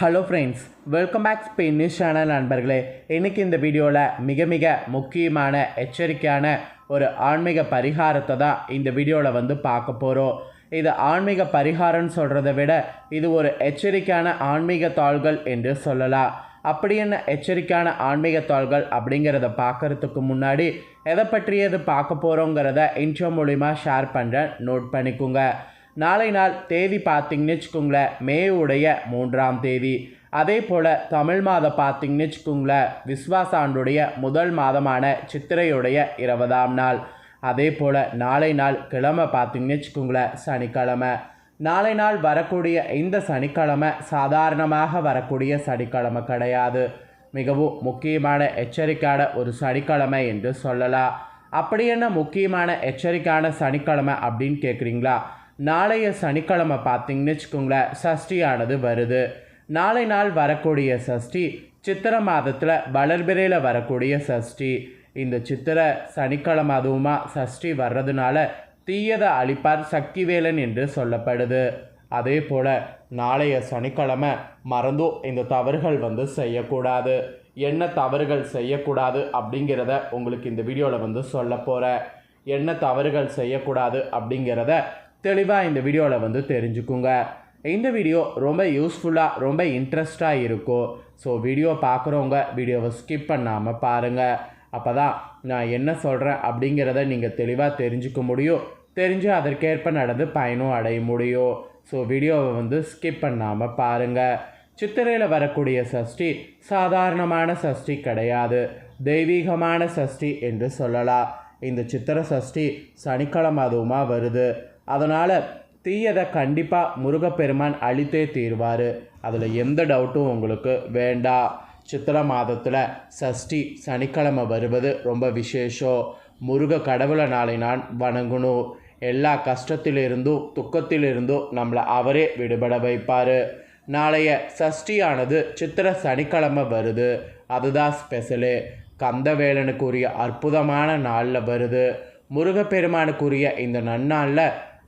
Hello friends welcome back Spain news channel நண்பர்களே. இன்றைக்கி இந்த வீடியோவில் மிக மிக முக்கியமான எச்சரிக்கையான ஒரு ஆன்மீக பரிகாரத்தை தான் இந்த வீடியோவில் வந்து பார்க்க போகிறோம் இது ஆன்மீக பரிகாரம்னு சொல்கிறத விட இது ஒரு எச்சரிக்கையான ஆன்மீக தாள்கள் என்று சொல்லலாம். அப்படி என்ன எச்சரிக்கையான ஆன்மீக தாள்கள் அப்படிங்கிறத பார்க்கறதுக்கு முன்னாடி எதை பற்றியது பார்க்க போகிறோங்கிறத இன்ட்ரோ மூலிமா ஷேர் பண்ணுறேன் நோட் பண்ணிக்கோங்க. நாளை நாள் தேதி பார்த்தீங்கன்னு வச்சுக்கோங்களேன் மே உடைய மூன்றாம் தேதி. அதே போல் தமிழ் மாதம் பார்த்திங்கன்னு வச்சுக்கோங்களேன் விஸ்வாச ஆண்டுடைய முதல் மாதமான சித்திரையுடைய இருபதாம் நாள். அதே போல் நாளை நாள் கிழமை பார்த்திங்கன்னு வச்சுக்கோங்களேன் சனிக்கிழமை. நாளை நாள் வரக்கூடிய இந்த சனிக்கிழமை சாதாரணமாக வரக்கூடிய சனிக்கிழமை கிடையாது. மிகவும் முக்கியமான எச்சரிக்கையான ஒரு சனிக்கிழமை என்று சொல்லலாம். அப்படி என்ன முக்கியமான எச்சரிக்கையான சனிக்கிழமை அப்படின்னு கேட்குறீங்களா நாளைய சனிக்கிழமை பார்த்தீங்கன்னு வச்சுக்கோங்களேன் சஷ்டியானது வருது. நாளை நாள் வரக்கூடிய சஷ்டி சித்திர மாதத்தில் வளர்பிறையில் வரக்கூடிய சஷ்டி. இந்த சித்திர சனிக்கிழமை அதுவுமா சஷ்டி வர்றதுனால தீயதை அழிப்பார் சக்திவேலன் என்று சொல்லப்படுது. அதே போல் நாளைய சனிக்கிழமை மறந்தும் இந்த தவறுகள் வந்து செய்யக்கூடாது. என்ன தவறுகள் செய்யக்கூடாது அப்படிங்கிறத உங்களுக்கு இந்த வீடியோவில் வந்து சொல்ல போகிறேன் என்ன தவறுகள் செய்யக்கூடாது அப்படிங்கிறத தெளிவாக இந்த வீடியோவில் வந்து தெரிஞ்சுக்குங்க. இந்த வீடியோ ரொம்ப யூஸ்ஃபுல்லாக ரொம்ப இன்ட்ரெஸ்டாக இருக்கும் ஸோ வீடியோ பார்க்குறவங்க வீடியோவை ஸ்கிப் பண்ணாமல் பாருங்கள் அப்போ தான் நான் என்ன சொல்கிறேன் அப்படிங்கிறத நீங்கள் தெளிவாக தெரிஞ்சுக்க முடியும். தெரிஞ்சு அதற்கேற்ப நடந்து பயனும் அடைய முடியும். ஸோ வீடியோவை வந்து ஸ்கிப் பண்ணாமல் பாருங்கள் சித்திரையில் வரக்கூடிய சஷ்டி சாதாரணமான சஷ்டி கிடையாது. தெய்வீகமான சஷ்டி என்று சொல்லலாம். இந்த சித்திர சஷ்டி சனிக்கிழமை அதுவுமா வருது. அதனால் தீயதை கண்டிப்பாக முருகப்பெருமான் அழித்தே தீர்வார். அதில் எந்த டவுட்டும் உங்களுக்கு வேண்டாம் சித்திர மாதத்தில் சஷ்டி சனிக்கிழமை வருவது ரொம்ப விசேஷம். முருக கடவுளை நாளை நான் வணங்கணும். எல்லா கஷ்டத்திலிருந்தும் துக்கத்திலிருந்தும் நம்மளை அவரே விடுபட வைப்பார். நாளைய சஷ்டியானது சித்திர சனிக்கிழமை வருது. அதுதான் ஸ்பெஷலு கந்தவேலனுக்குரிய அற்புதமான நாளில் வருது. முருகப்பெருமானுக்குரிய இந்த நன்னாளில்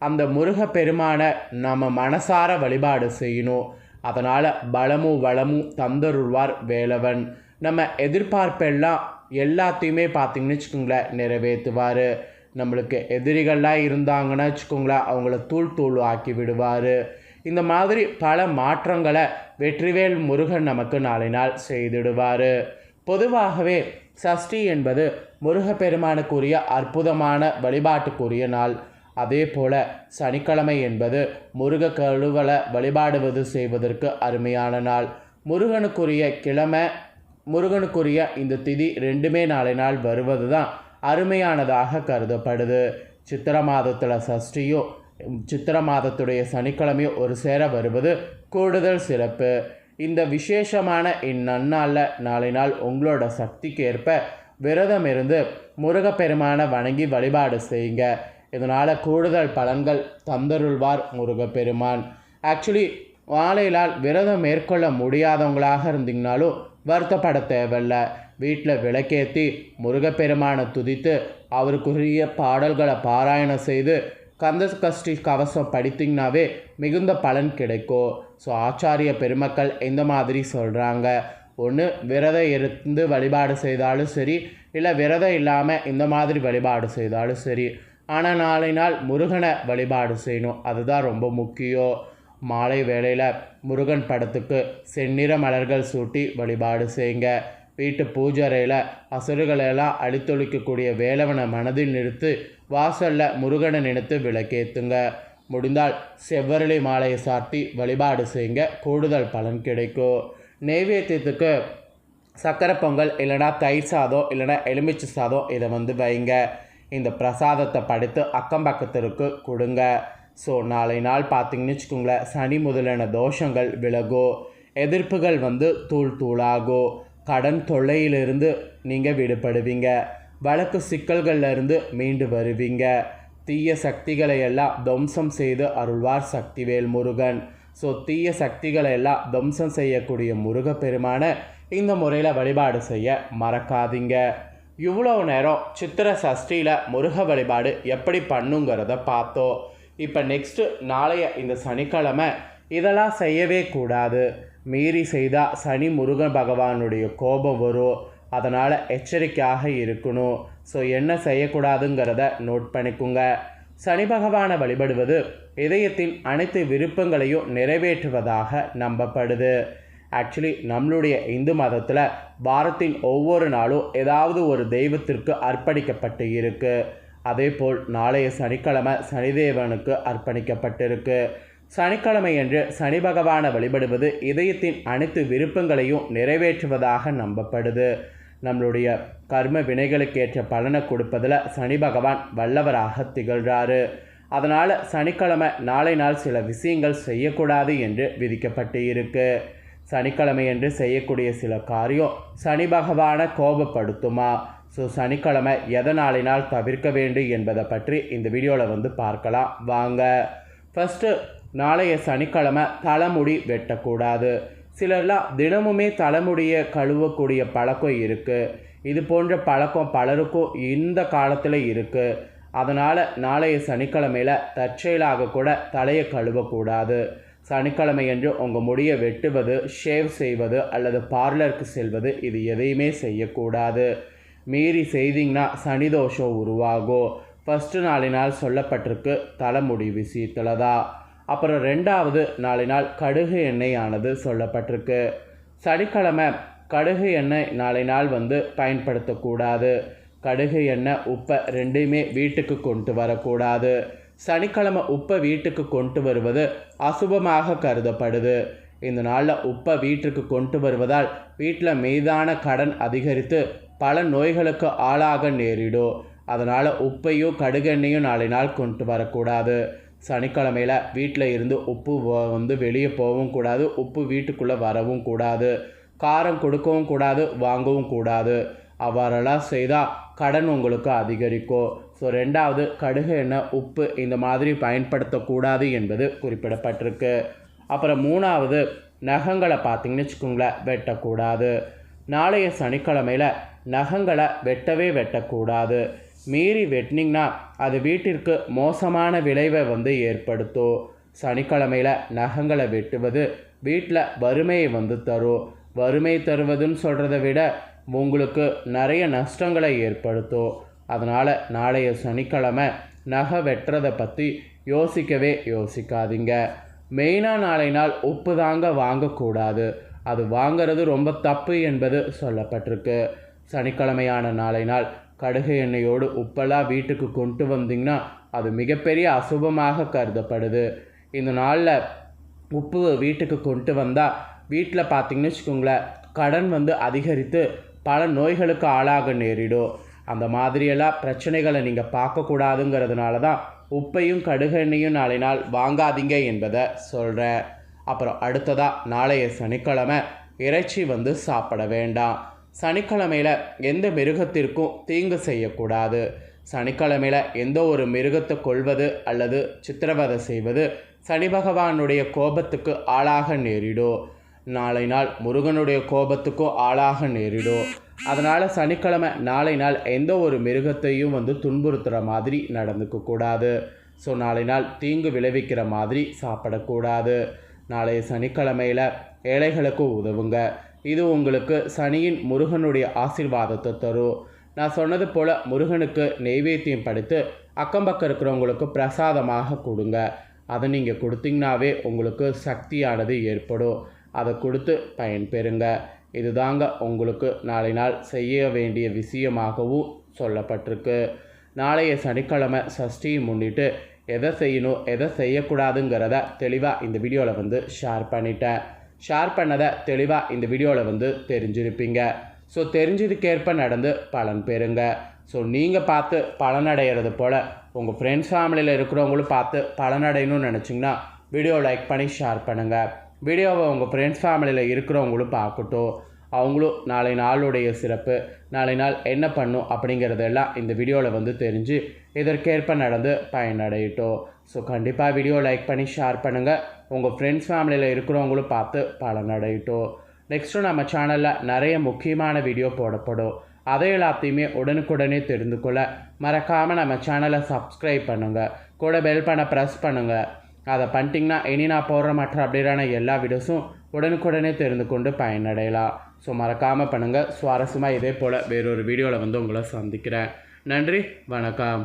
அந்த முருகப்பெருமானை நம்ம மனசார வழிபாடு செய்யணும். அதனால் பலமும் வளமும் தந்தருள்வார் வேலவன். நம்ம எதிர்பார்ப்பெல்லாம் எல்லாத்தையுமே பார்த்திங்கன்னு வச்சுக்கோங்களேன் நிறைவேற்றுவார். நம்மளுக்கு எதிரிகள்லாம் இருந்தாங்கன்னா வச்சுக்கோங்களேன் அவங்கள தூள் தூள் ஆக்கி விடுவார். இந்த மாதிரி பல மாற்றங்களை வெற்றிவேல் முருகன் நமக்கு நாளை நாள் செய்திடுவார். பொதுவாகவே சஷ்டி என்பது முருகப்பெருமானுக்குரிய அற்புதமான வழிபாட்டுக்குரிய நாள். அதே போல சனிக்கிழமை என்பது முருக கழுவலை வழிபாடுவது செய்வதற்கு அருமையான நாள். முருகனுக்குரிய கிழமை முருகனுக்குரிய இந்த திதி ரெண்டுமே நாளை நாள் வருவது தான் அருமையானதாக கருதப்படுது. சித்திர மாதத்தில் சஷ்டியும் சித்திர மாதத்துடைய சனிக்கிழமையும் ஒரு சேர வருவது கூடுதல் சிறப்பு. இந்த விசேஷமான இந்நன்னாளில் நாளை நாள் உங்களோட சக்திக்கு ஏற்ப விரதம் இருந்து முருகப்பெருமானை வணங்கி வழிபாடு செய்யுங்க. இதனால் கூடுதல் பலன்கள் தந்தருள்வார் முருகப்பெருமான். ஆக்சுவலி வாழையிலால் விரதம் மேற்கொள்ள முடியாதவங்களாக இருந்தீங்கனாலும் வருத்தப்பட தேவையில்ல. வீட்டில் விளக்கேற்றி முருகப்பெருமானை துதித்து அவருக்குரிய பாடல்களை பாராயணம் செய்து கந்த கஷ்டி கவசம் படித்தீங்கனாவே மிகுந்த பலன் கிடைக்கும். ஸோ ஆச்சாரிய பெருமக்கள் இந்த மாதிரி சொல்கிறாங்க ஒன்று விரதம் இருந்து வழிபாடு செய்தாலும் சரி இல்லை விரதம் இல்லாமல் இந்த மாதிரி வழிபாடு செய்தாலும் சரி. ஆனால் நாளை நாள் முருகனை வழிபாடு செய்யணும். அதுதான் ரொம்ப முக்கியம். மாலை வேளையில் முருகன் படத்துக்கு செந்நிற மலர்கள் சூட்டி வழிபாடு செய்யுங்க. வீட்டு பூஜரையில் அசுறுகளெல்லாம் அழித்தொழிக்கக்கூடிய வேலவனை மனதில் நிறுத்து வாசலில் முருகனை நினைத்து விளக்கேற்றுங்க முடிந்தால் செவ்வரளி மாலையை சாத்தி வழிபாடு செய்யுங்க. கூடுதல் பலன் கிடைக்கும். நெய்வேத்தியத்துக்கு சக்கரை பொங்கல் இல்லைனா தயிர் சாதம் இல்லைனா எலுமிச்சை சாதம் இதை வந்து வைங்க. இந்த பிரசாதத்தை படுத்து அக்கம் பக்கத்திற்கு கொடுங்க. ஸோ நாளை நாள் பார்த்தீங்கன்னு வச்சுக்கோங்களேன் சனி முதலான தோஷங்கள் விலகும் எதிர்ப்புகள் வந்து தூள் தூளாகும் கடன் தொல்லையிலிருந்து நீங்கள் விடுபடுவீங்க. வழக்கு சிக்கல்கள்லேருந்து மீண்டு வருவீங்க. தீய சக்திகளை எல்லாம் துவம்சம் செய்து அருள்வார் சக்திவேல் முருகன். ஸோ தீய சக்திகளை எல்லாம் துவம்சம் செய்யக்கூடிய முருகப்பெருமான இந்த முறையில் வழிபாடு செய்ய மறக்காதீங்க. இவ்வளோ நேரம் சித்திர சஷ்டியில் முருக வழிபாடு எப்படி பண்ணுங்கிறத பார்த்தோம். இப்போ நெக்ஸ்ட்டு நாளைய இந்த சனிக்கிழமை இதெல்லாம் செய்யவே கூடாது. மீறி செய்தால் சனி முருகன் பகவானுடைய கோபம் வரும். அதனால் எச்சரிக்கையாக இருக்கணும். ஸோ என்ன செய்யக்கூடாதுங்கிறத நோட் பண்ணிக்கோங்க. சனி பகவானை வழிபடுவது இதயத்தின் அனைத்து விருப்பங்களையும் நிறைவேற்றுவதாக நம்பப்படுது. ஆக்சுவலி நம்மளுடைய இந்து மதத்தில் வாரத்தின் ஒவ்வொரு நாளும் ஏதாவது ஒரு தெய்வத்திற்கு அர்ப்பணிக்கப்பட்டு இருக்கு. அதேபோல் நாளைய சனிக்கிழமை சனிதேவனுக்கு அர்ப்பணிக்கப்பட்டிருக்கு. சனிக்கிழமை என்று சனி பகவானை வழிபடுவது இதயத்தின் அனைத்து விருப்பங்களையும் நிறைவேற்றுவதாக நம்பப்படுது. நம்மளுடைய கர்ம வினைகளுக்கேற்ற பலனை கொடுப்பதில் சனி பகவான் வல்லவராக திகழ்கிறாரு அதனால் சனிக்கிழமை நாளை நாள் சில விஷயங்கள் செய்யக்கூடாது என்று விதிக்கப்பட்டு இருக்கு. சனிக்கிழமையன்று செய்யக்கூடிய சில காரியம் சனி பகவானை கோபப்படுத்துமா? ஸோ சனிக்கிழமை எதனாலினால் தவிர்க்க வேண்டும் என்பதை பற்றி இந்த வீடியோவில் வந்து பார்க்கலாம். வாங்க. ஃபஸ்ட்டு நாளைய சனிக்கிழமை தலைமுடி வெட்டக்கூடாது. சிலர்லாம் தினமுமே தலைமுடியை கழுவக்கூடிய பழக்கம் இருக்குது இது போன்ற பழக்கம் பலருக்கும் இந்த காலத்தில் இருக்குது அதனால் நாளைய சனிக்கிழமையில் தற்செயலாக கூட தலையை கழுவக்கூடாது. சனிக்கிழமை என்று உங்கள் முடியை வெட்டுவது ஷேவ் செய்வது அல்லது பார்லருக்கு செல்வது இது எதையுமே செய்யக்கூடாது. மீறி செய்தீங்கன்னா சனிதோஷம் உருவாகும். ஃபஸ்ட்டு நாளினால் சொல்லப்பட்டிருக்கு தலைமுடி விஷயத்தில் தான் அப்புறம் ரெண்டாவது நாளினால் கடுகு எண்ணெயானது சொல்லப்பட்டிருக்கு. சனிக்கிழமை கடுகு எண்ணெய் நாளை நாள் வந்து பயன்படுத்தக்கூடாது. கடுகு எண்ணெய் உப்பை ரெண்டையுமே வீட்டுக்கு கொண்டு வரக்கூடாது. சனிக்கிழமை உப்பை வீட்டுக்கு கொண்டு வருவது அசுபமாக கருதப்படுது. இந்த நாளில் உப்பை வீட்டுக்கு கொண்டு வருவதால் வீட்டில் மீதான கடன் அதிகரித்து பல நோய்களுக்கு ஆளாக நேரிடும். அதனால் உப்பையும் கடுகெண்ணையும் நாளை நாள் கொண்டு வரக்கூடாது. சனிக்கிழமையில் வீட்டில் இருந்து உப்பு வந்து வெளியே போகவும் கூடாது உப்பு வீட்டுக்குள்ளே வரவும் கூடாது. காரம் கொடுக்கவும் கூடாது வாங்கவும் கூடாது. அவ்வாறெல்லாம் செய்தால் கடன் உங்களுக்கு அதிகரிக்கும். ஸோ ரெண்டாவது கடுகு எண்ணெய் உப்பு இந்த மாதிரி பயன்படுத்தக்கூடாது என்பது குறிப்பிடப்பட்டிருக்கு. அப்புறம் மூணாவது நகங்களை பார்த்தீங்கன்னு வச்சுக்கோங்களேன் வெட்டக்கூடாது. நாளைய சனிக்கிழமையில் நகங்களை வெட்டவே வெட்டக்கூடாது. மீறி வெட்டினீங்கன்னா அது வீட்டிற்கு மோசமான விளைவை வந்து ஏற்படுத்தும். சனிக்கிழமையில் நகங்களை வெட்டுவது வீட்டில் வறுமையை வந்து தரும். வறுமை தருவதுன்னு சொல்கிறத விட உங்களுக்கு நிறைய நஷ்டங்களை ஏற்படுத்தும். அதனால் நாளைய சனிக்கிழமை நகை வெட்டுறதை பற்றி யோசிக்கவே யோசிக்காதீங்க. மெயினாக நாளை நாள் உப்பு தாங்க வாங்கக்கூடாது. அது வாங்கிறது ரொம்ப தப்பு என்பது சொல்லப்பட்டிருக்கு. சனிக்கிழமையான நாளை நாள் கடுகு எண்ணெயோடு உப்பெல்லாம் வீட்டுக்கு கொண்டு வந்தீங்கன்னா அது மிகப்பெரிய அசுபமாக கருதப்படுது. இந்த நாளில் உப்பு வீட்டுக்கு கொண்டு வந்தால் வீட்டில் பார்த்தீங்கன்னு வச்சுக்கோங்களேன் கடன் வந்து அதிகரித்து பல நோய்களுக்கு ஆளாக நேரிடும். அந்த மாதிரியெல்லாம் பிரச்சனைகளை நீங்கள் பார்க்கக்கூடாதுங்கிறதுனால தான் உப்பையும் கடுகெண்ணையும் நாளை நாள் வாங்காதீங்க என்பதை சொல்கிறேன் அப்புறம் அடுத்ததாக நாளைய சனிக்கிழமை இறைச்சி வந்து சாப்பிட வேண்டாம். சனிக்கிழமையில் எந்த மிருகத்திற்கும் தீங்கு செய்யக்கூடாது. சனிக்கிழமையில் எந்த ஒரு மிருகத்தை கொள்வது அல்லது சித்திரவதை செய்வது சனி பகவானுடைய கோபத்துக்கு ஆளாக நேரிடும். நாளை நாள் முருகனுடைய கோபத்துக்கும் ஆளாக நேரிடும். அதனால் சனிக்கிழமை நாளை நாள் எந்த ஒரு மிருகத்தையும் வந்து துன்புறுத்துகிற மாதிரி நடந்துக்க கூடாது. ஸோ நாளை நாள் தீங்கு விளைவிக்கிற மாதிரி சாப்பிடக்கூடாது நாளைய சனிக்கிழமையில் ஏழைகளுக்கு உதவுங்க. இது உங்களுக்கு சனியின் முருகனுடைய ஆசீர்வாதத்தை தரும். நான் சொன்னது போல் முருகனுக்கு நெய்வேத்தியம் படுத்து அக்கம் பக்கம் இருக்கிறவங்களுக்கு பிரசாதமாக கொடுங்க. அதை நீங்கள் கொடுத்தீங்கனாவே உங்களுக்கு சக்தியானது ஏற்படும். அதை கொடுத்து பயன்பெறுங்க இதுதாங்க உங்களுக்கு நாளை நாள் செய்ய வேண்டிய விஷயமாகவும் சொல்லப்பட்டிருக்கு. நாளைய சனிக்கிழமை சஷ்டியை முன்னிட்டு எதை செய்யணும் எதை செய்யக்கூடாதுங்கிறத தெளிவாக இந்த வீடியோவில் வந்து ஷேர் பண்ணிட்டேன். ஷேர் பண்ணதை தெளிவாக இந்த வீடியோவில் வந்து தெரிஞ்சிருப்பீங்க. ஸோ தெரிஞ்சதுக்கேற்ப நடந்து பலன் பெறுங்க. ஸோ நீங்கள் பார்த்து பலனடைகிறது போல் உங்கள் ஃப்ரெண்ட்ஸ் ஃபேமிலியில் இருக்கிறவங்களும் பார்த்து பலனடையணும்னு நினச்சிங்கன்னா வீடியோ லைக் பண்ணி ஷேர் பண்ணுங்கள் வீடியோவை உங்கள் ஃப்ரெண்ட்ஸ் ஃபேமிலியில் இருக்கிறவங்களும் பார்க்கட்டும். அவங்களும் நாளை நாளுடைய சிறப்பு நாளை நாள் என்ன பண்ணும் அப்படிங்கிறதெல்லாம் இந்த வீடியோவில் வந்து தெரிஞ்சு இதற்கேற்ப நடந்து பயனடையட்டும். ஸோ கண்டிப்பாக வீடியோ லைக் பண்ணி ஷேர் பண்ணுங்கள் உங்கள் ஃப்ரெண்ட்ஸ் ஃபேமிலியில் இருக்கிறவங்களும் பார்த்து பலனடையட்டும். நெக்ஸ்ட்டு நம்ம சேனலில் நிறைய முக்கியமான வீடியோ போடப்படும். அதை எல்லாத்தையுமே உடனுக்குடனே தெரிந்து கொள்ள மறக்காமல் நம்ம சேனலை சப்ஸ்கிரைப் பண்ணுங்கள் கூட பெல் பண்ண ப்ரெஸ் பண்ணுங்கள் அதை பண்ணிட்டிங்கன்னா இனி நான் போடுற மற்ற அப்டேட்டான எல்லா வீடியோஸும் உடனுக்குடனே தெரிந்து கொண்டு பயனடையலாம். ஸோ மறக்காமல் பண்ணுங்கள் சுவாரஸ்யமாக இதே போல் வேறொரு வீடியோவில் வந்து உங்களை சந்திக்கிறேன். நன்றி வணக்கம்.